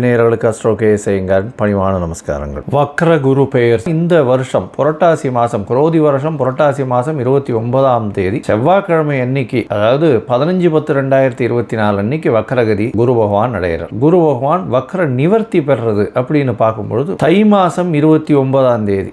நேயர்களுக்கு அஸ்ட்ரோ செய்யுங்கள் பணிவான நமஸ்காரங்கள். வக்ர குரு பெயர். இந்த வருஷம் புரட்டாசி மாதம் குரோதி வருஷம் புரட்டாசி மாதம் இருபத்தி ஒன்பதாம் தேதி. செவ்வாய்க்கிழமை அன்னைக்கு அதாவது பதினஞ்சு பத்து ரெண்டாயிரத்தி இருபத்தி நாலு அன்னைக்கு வக்ரகதி குரு பகவான் அடையிறார் குரு பகவான் வக்ர நிவர்த்தி பெறுறது அப்படின்னு பார்க்கும்பொழுது தை மாதம் இருபத்தி ஒன்பதாம் தேதி.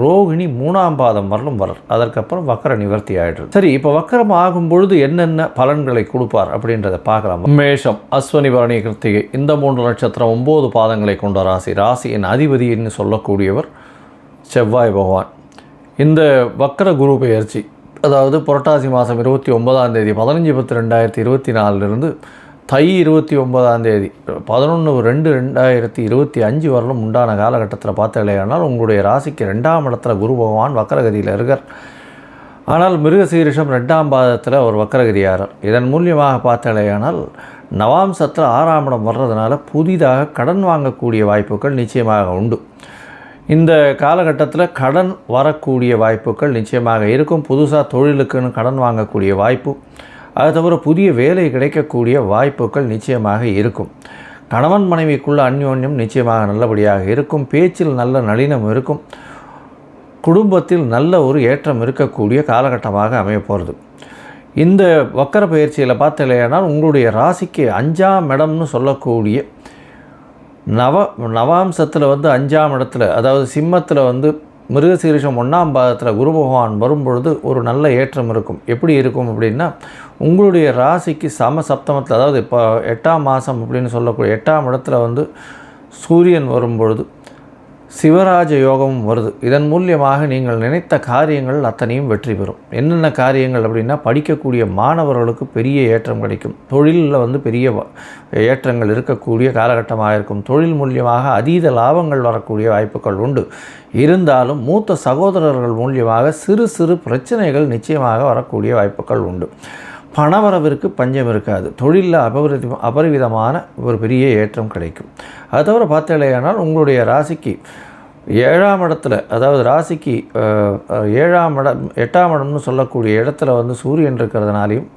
ரோகிணி மூணாம் பாதம் வரலும் வரல் அதற்கப்புறம் வக்கர நிவர்த்தி ஆகிடுது சரி இப்போ வக்கரம் ஆகும் பொழுது என்னென்ன பலன்களை கொடுப்பார் அப்படின்றத பார்க்கலாம். மேஷம் அஸ்வனி பரணி கிருத்திகை இந்த மூன்று நட்சத்திரம் ஒம்பது பாதங்களை கொண்ட ராசி. ராசியின் அதிபதின்னு சொல்லக்கூடியவர் செவ்வாய் பகவான். இந்த வக்கர குரு பெயர்ச்சி அதாவது புரட்டாசி மாதம் இருபத்தி ஒன்பதாம் தேதி பதினஞ்சு பத்து ரெண்டாயிரத்தி இருபத்தி நாலுலேருந்து தை இருபத்தி ஒன்பதாம் தேதி பதினொன்று ரெண்டு ரெண்டாயிரத்தி இருபத்தி அஞ்சு வரலும் உண்டான காலகட்டத்தில் பார்த்தீங்களேனால் உங்களுடைய ராசிக்கு ரெண்டாம் இடத்துல குரு பகவான் வக்கரகதியில் இருக்கார். ஆனால் மிருகசீரிஷம் ரெண்டாம் பாதத்தில் ஒரு வக்கரகதியாரர். இதன் மூலியமாக பார்த்தாலேயானால் நவாம்சத்தில் ஆறாம் இடம் வர்றதுனால புதிதாக கடன் வாங்கக்கூடிய வாய்ப்புகள் நிச்சயமாக உண்டு. இந்த காலகட்டத்தில் கடன் வரக்கூடிய வாய்ப்புகள் நிச்சயமாக இருக்கும். புதுசாக தொழிலுக்குன்னு கடன் வாங்கக்கூடிய வாய்ப்பு. அது தவிர புதிய வேலை கிடைக்கக்கூடிய வாய்ப்புகள் நிச்சயமாக இருக்கும். கணவன் மனைவிக்குள்ள அந்யோன்யம் நிச்சயமாக நல்லபடியாக இருக்கும். பேச்சில் நல்ல நளினம் இருக்கும். குடும்பத்தில் நல்ல ஒரு ஏற்றம் இருக்கக்கூடிய காலகட்டமாக அமைய போகிறது இந்த வக்கர பயிற்சியில் பார்த்தலையானால் உங்களுடைய ராசிக்கு அஞ்சாம் இடம்னு சொல்லக்கூடிய நவ நவாம்சத்தில் வந்து அஞ்சாம் இடத்துல அதாவது சிம்மத்தில் வந்து மிருகசீரிஷம் ஒன்றாம் பாதத்தில் குரு பகவான் வரும்பொழுது ஒரு நல்ல ஏற்றம் இருக்கும். எப்படி இருக்கும் அப்படின்னா உங்களுடைய ராசிக்கு சம சப்தமத்தில் அதாவது இப்போ எட்டாம் மாதம் அப்படின்னு சொல்லக்கூடிய எட்டாம் இடத்துல வந்து சூரியன் வரும்பொழுது சிவராஜ யோகமும் வருது. இதன் மூலியமாக நீங்கள் நினைத்த காரியங்கள் அத்தனையும் வெற்றி பெறும். என்னென்ன காரியங்கள் அப்படின்னா படிக்கக்கூடிய மாணவர்களுக்கு பெரிய ஏற்றம் கிடைக்கும். தொழிலில் வந்து பெரிய ஏற்றங்கள் இருக்கக்கூடிய காலகட்டமாக இருக்கும். தொழில் மூலியமாக அதீத லாபங்கள் வரக்கூடிய வாய்ப்புகள் உண்டு. இருந்தாலும் மூத்த சகோதரர்கள் மூலியமாக சிறு சிறு பிரச்சனைகள் நிச்சயமாக வரக்கூடிய வாய்ப்புகள் உண்டு. பணவரவிற்கு பஞ்சம் இருக்காது. தொழிலில் அபரிதி அபரிவிதமான ஒரு பெரிய ஏற்றம் கிடைக்கும். அது தவிர பார்த்தலையானால் உங்களுடைய ராசிக்கு ஏழாம் இடத்துல அதாவது ராசிக்கு ஏழாம் இடம் எட்டாம் இடம்னு சொல்லக்கூடிய இடத்துல வந்து சூரியன் இருக்கிறதுனாலையும்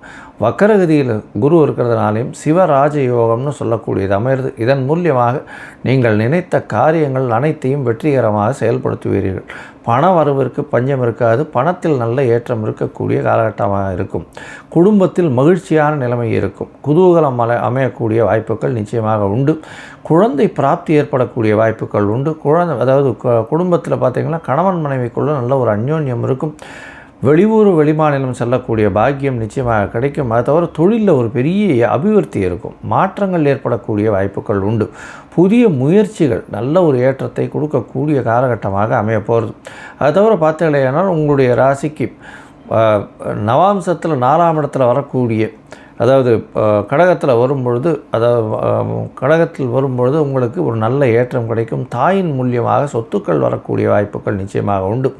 வக்கரகதியில் குரு இருக்கிறதுனாலையும் சிவராஜ யோகம்னு சொல்லக்கூடியது அமைகிறது இதன் மூலியமாக நீங்கள் நினைத்த காரியங்கள் அனைத்தையும் வெற்றிகரமாக செயல்படுத்துவீர்கள். பண வரவிற்கு பஞ்சம் இருக்காது. பணத்தில் நல்ல ஏற்றம் இருக்கக்கூடிய காலகட்டமாக இருக்கும். குடும்பத்தில் மகிழ்ச்சியான நிலைமை இருக்கும். குதூகலம் அலை அமையக்கூடிய வாய்ப்புகள் நிச்சயமாக உண்டு. குழந்தை பிராப்தி ஏற்படக்கூடிய வாய்ப்புகள் உண்டு. குழந்தை அதாவது குடும்பத்தில் பார்த்திங்கன்னா கணவன் மனைவிக்குள்ளே நல்ல ஒரு அந்யோன்யம் இருக்கும். வெளியூர் வெளிமாநிலம் செல்லக்கூடிய பாக்கியம் நிச்சயமாக கிடைக்கும். அதை தவிர தொழிலில் ஒரு பெரிய அபிவிருத்தி இருக்கும். மாற்றங்கள் ஏற்படக்கூடிய வாய்ப்புகள் உண்டு. புதிய முயற்சிகள் நல்ல ஒரு ஏற்றத்தை கொடுக்கக்கூடிய காலகட்டமாக அமைய போகிறது. அது தவிர பார்த்தீங்களேனால் உங்களுடைய ராசிக்கு நவாம்சத்தில் நாலாம் இடத்துல வரக்கூடிய அதாவது கடகத்தில் வரும்பொழுது அதாவது கடகத்தில் வரும்பொழுது உங்களுக்கு ஒரு நல்ல ஏற்றம் கிடைக்கும். தாயின் மூலியமாக சொத்துக்கள் வரக்கூடிய வாய்ப்புகள் நிச்சயமாக உண்டு.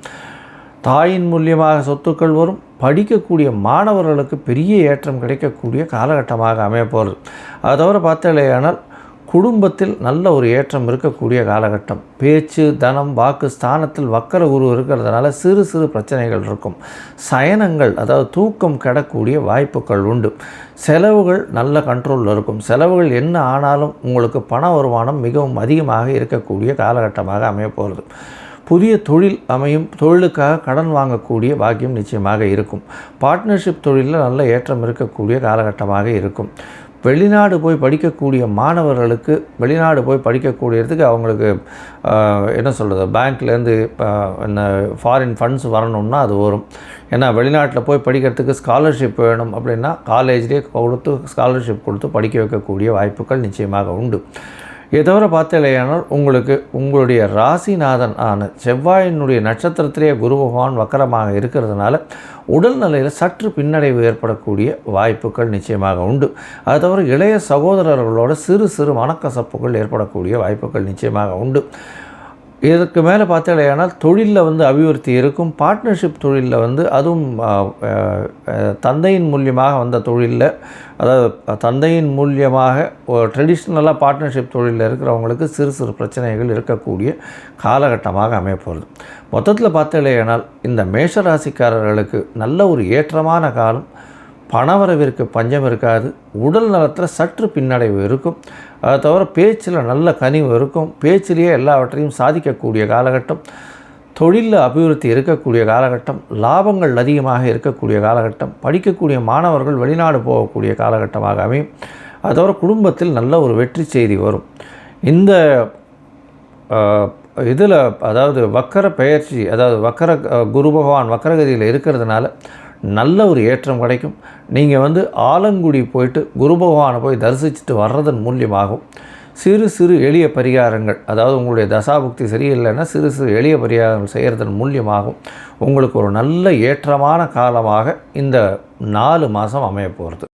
தாயின் மூலியமாக சொத்துக்கள் வரும். படிக்கக்கூடிய மாணவர்களுக்கு பெரிய ஏற்றம் கிடைக்கக்கூடிய காலகட்டமாக அமையப்போகிறது அது தவிர பார்த்தாலேயானால் குடும்பத்தில் நல்ல ஒரு ஏற்றம் இருக்கக்கூடிய காலகட்டம். பேச்சு தனம் வாக்கு ஸ்தானத்தில் வக்கர குரு இருக்கிறதுனால சிறு சிறு பிரச்சனைகள் இருக்கும். சயனங்கள் அதாவது தூக்கம் கிடக்கூடிய வாய்ப்புகள் உண்டு. செலவுகள் நல்ல கண்ட்ரோலில் இருக்கும். செலவுகள் என்ன ஆனாலும் உங்களுக்கு பண வருமானம் மிகவும் அதிகமாக இருக்கக்கூடிய காலகட்டமாக அமையப்போகிறது புதிய தொழில் அமையும் தொழிலுக்காக கடன் வாங்கக்கூடிய பாக்கியம் நிச்சயமாக இருக்கும். பார்ட்னர்ஷிப் தொழிலில் நல்ல ஏற்றம் இருக்கக்கூடிய காலகட்டமாக இருக்கும். வெளிநாடு போய் படிக்கக்கூடிய மாணவர்களுக்கு வெளிநாடு போய் படிக்கக்கூடியதுக்கு அவங்களுக்கு என்ன சொல்கிறது பேங்க்லேருந்து என்ன ஃபாரின் ஃபண்ட்ஸ் வரணும்னா அது வரும். ஏன்னா வெளிநாட்டில் போய் படிக்கிறதுக்கு ஸ்காலர்ஷிப் வேணும் அப்படின்னா காலேஜ்லேயே கொடுத்து ஸ்காலர்ஷிப் கொடுத்து படிக்க வைக்கக்கூடிய வாய்ப்புகள் நிச்சயமாக உண்டு. இதை தவிர பார்த்தலையானால் உங்களுக்கு உங்களுடைய ராசிநாதன் ஆன செவ்வாயினுடைய நட்சத்திரத்திலேயே குரு பகவான் வக்கரமாக இருக்கிறதுனால உடல்நிலையில் சற்று பின்னடைவு ஏற்படக்கூடிய வாய்ப்புகள் நிச்சயமாக உண்டு. அது தவிர இளைய சகோதரர்களோட சிறு சிறு மனக்கசப்புகள் ஏற்படக்கூடிய வாய்ப்புகள் நிச்சயமாக உண்டு. இதற்கு மேலே பார்த்தாலேயானால் தொழிலில் வந்து அபிவிருத்தி இருக்கும். பார்ட்னர்ஷிப் தொழிலில் வந்து அதுவும் தந்தையின் மூலியமாக வந்த தொழிலில். அதாவது தந்தையின் மூலியமாக ட்ரெடிஷ்னலாக பார்ட்னர்ஷிப் தொழிலில் இருக்கிறவங்களுக்கு சிறு சிறு பிரச்சனைகள் இருக்கக்கூடிய காலகட்டமாக அமையப்போகிறது. மொத்தத்தில் பார்த்தாலேயானால் இந்த மேஷராசிக்காரர்களுக்கு நல்ல ஒரு ஏற்றமான காலம். பணவரவிற்கு பஞ்சம் இருக்காது. உடல் நலத்தில் சற்று பின்னடைவு இருக்கும். அதை தவிர பேச்சில் நல்ல கனிவு இருக்கும். பேச்சிலேயே எல்லாவற்றையும் சாதிக்கக்கூடிய காலகட்டம் தொழிலில் அபிவிருத்தி இருக்கக்கூடிய காலகட்டம் லாபங்கள் அதிகமாக இருக்கக்கூடிய காலகட்டம் படிக்கக்கூடிய மாணவர்கள் வெளிநாடு போகக்கூடிய காலகட்டமாக அமையும். அது தவிர குடும்பத்தில் நல்ல ஒரு வெற்றி செய்தி வரும். இந்த இதில் அதாவது வக்கர பெயர்ச்சி அதாவது வக்கர குரு பகவான் வக்கரகதியில் இருக்கிறதுனால நல்ல ஒரு ஏற்றம் கிடைக்கும். நீங்கள் வந்து ஆலங்குடி போயிட்டு குரு பகவானை போய் தரிசிச்சுட்டு வர்றதன் மூலியமாகும் சிறு சிறு எளிய பரிகாரங்கள் அதாவது உங்களுடைய தசாபுக்தி சரியில்லைன்னா சிறு சிறு எளிய பரிகாரங்கள் செய்கிறதன் மூலியமாகும் உங்களுக்கு ஒரு நல்ல ஏற்றமான காலமாக இந்த நாலு மாதம் அமைய போகிறது